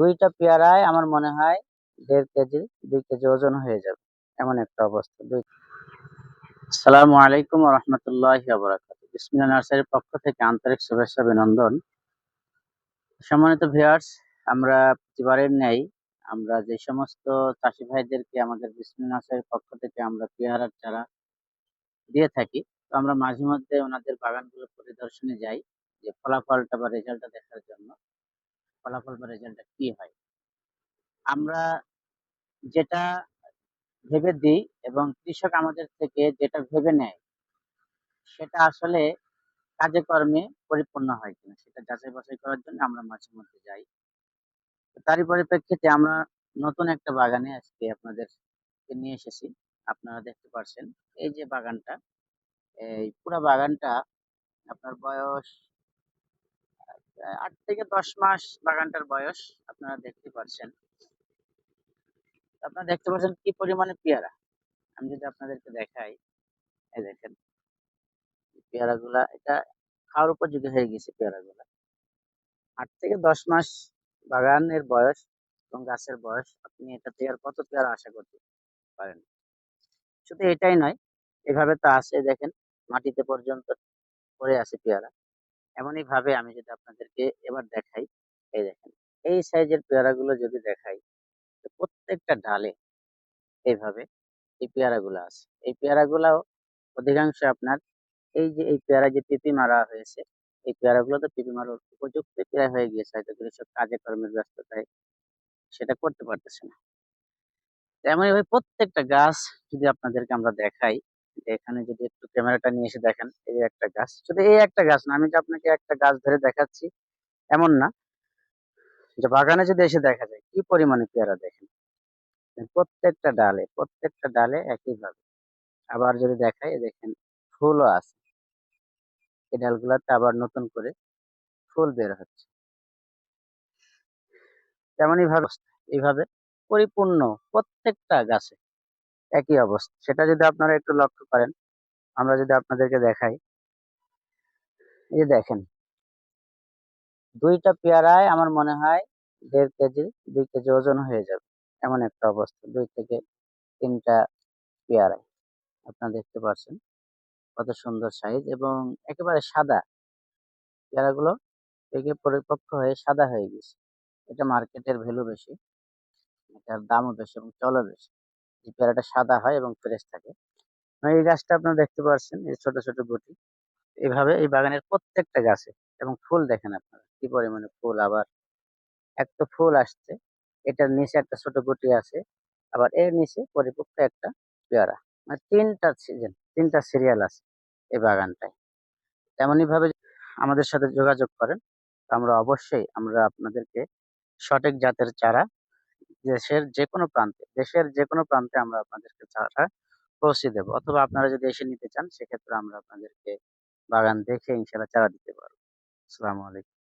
দুইটা পেয়ারায় আমার মনে হয় দেড় কেজি, দুই কেজি ওজন হয়ে যাবে। এমন একটা অবস্থা। দুই আসসালামু আলাইকুম রহমতুল্লাহ বিসমিল্লা নার্সারির পক্ষ থেকে আন্তরিক শুভেচ্ছা অভিনন্দন। সম্মানিত ভিউয়ার্স, আমরা প্রতিবারের ন্যায় আমরা যে সমস্ত চাষি ভাইদেরকে আমাদের বিসমিল্লা নার্সারির পক্ষ থেকে আমরা পেয়ারার চারা দিয়ে থাকি, তো আমরা মাঝে মধ্যে ওনাদের বাগানগুলো পরিদর্শনে যাই, যে ফলাফলটা বা রেজাল্টটা দেখার জন্য। ফলাফল বা রেজাল্টটা কি হয়? আমরা যেটা ভেবে দিই এবং কৃষক আমাদের থেকে যেটা ভেবে নেয় সেটা আসলে কাজে কর্মে পরিপূর্ণ হয় কিনা সেটা যাচাই বাছাই করার জন্য আমরা মাঝে মধ্যে যাই। তারই পরিপ্রেক্ষিতে আমরা নতুন একটা বাগানে আজকে আপনাদের নিয়ে এসেছি আপনারা দেখতে পাচ্ছেন এই যে বাগানটা এই পুরো বাগানটা আপনার বয়স আট থেকে দশ মাস বাগানটার বয়স আপনারা দেখতে পাচ্ছেন আপনারা দেখতে পাচ্ছেন কি পরিমাণে পেয়ারা। আমি যদি আপনাদেরকে দেখাই, এই দেখেন পেয়ারাগুলা, এটা খাওয়ার উপযোগী হয়ে গেছে পেয়ারাগুলা। আট থেকে দশ মাস বাগানের বয়স এবং গাছের বয়স, আপনি এটা পেয়ার কত পেয়ারা আশা করতে পারেন? শুধু এটাই নয়, এভাবে তো আছে, দেখেন, মাটিতে পর্যন্ত পড়ে আছে পেয়ারা। এমনই ভাবে আমি যদি আপনাদেরকে এবার দেখাই, এই দেখেন, এই সাইজের পেয়ারাগুলো যদি দেখাই প্রত্যেকটা ডালে এইভাবে এই পেয়ারাগুলো আছে। এই পেয়ারাগুলাও অধিকাংশ আপনার এই যে, এই পেয়ারা যে পিপি মারা হয়েছে, এই পেয়ারাগুলো তো পিপি মারার উপযুক্ত পেয়ারা হয়ে গিয়েছে, হয়তো কৃষক কাজে কর্মের ব্যস্ততায় সেটা করতে পারতেছে না। তেমনই ভাবে প্রত্যেকটা গাছ যদি আপনাদেরকে আমরা দেখাই এখানে যদি একটু ক্যামেরাটা নিয়ে এসে দেখেন, এই যে একটা গাছ। শুধু এই একটা গাছ না, আমি যে আপনাকে একটা গাছ ধরে দেখাচ্ছি, এমন না। যে বাগানে যদি এসে দেখা যায়, কি পরিমাণে পেয়ারা দেখেন? প্রত্যেকটা ডালে প্রত্যেকটা ডালে একইভাবে। আবার যদি দেখাই, দেখেন ফুলও আছে। এই ডালগুলাতে আবার নতুন করে ফুল বের হচ্ছে। তেমনই ভাবে, এইভাবে পরিপূর্ণ প্রত্যেকটা গাছে। একই অবস্থা। সেটা যদি আপনারা একটু লক্ষ্য করেন, আমরা যদি আপনাদেরকে দেখাই। এই দেখেন। দুইটা পেয়ারায় আমার মনে হয় দেড় কেজি, দুই কেজি ওজন হয়ে যাবে। এমন একটা অবস্থা, দুই থেকে তিনটা পেয়ারায়। আপনারা দেখতে পাচ্ছেন কত সুন্দর সাইজ এবং একেবারে সাদা। পেয়ারাগুলো পেকে পরিপক্ক হয়ে সাদা হয়ে গেছে। এটা মার্কেটের ভ্যালু বেশি, এটার দামও বেশি এবং চলও বেশি। এই পেয়ারাটা সাদা হয় এবং ফ্রেশ থাকে। এই গাছটা আপনারা দেখতে পাচ্ছেন এই ছোট ছোট গুটি। এভাবে এই বাগানের প্রত্যেকটা গাছে এবং ফুল দেখেন আপনারা, কি পরিমাণে ফুল আবার। এক তো ফুল আসছে, এটার নিচে একটা ছোট গুটি আছে, আবার এর নিচে পরিপক্ক একটা পেয়ারা। মানে তিনটা সিজন তিনটা সিরিয়াল আছে এই বাগানটায়। তেমনই ভাবে আমাদের সাথে যোগাযোগ করেন আমরা অবশ্যই আমরা আপনাদেরকে সঠিক জাতের চারা দেশের যে কোনো প্রান্তে, দেশের যে কোনো প্রান্তে আমরা আপনাদেরকে চাটা পৌঁছে দেব। অথবা আপনারা যদি এসে নিতে চান, সেক্ষেত্রে আমরা আপনাদেরকে বাগান দেখে ইনশাল্লাহ চারা দিতে পারব। আসসালামু আলাইকুম।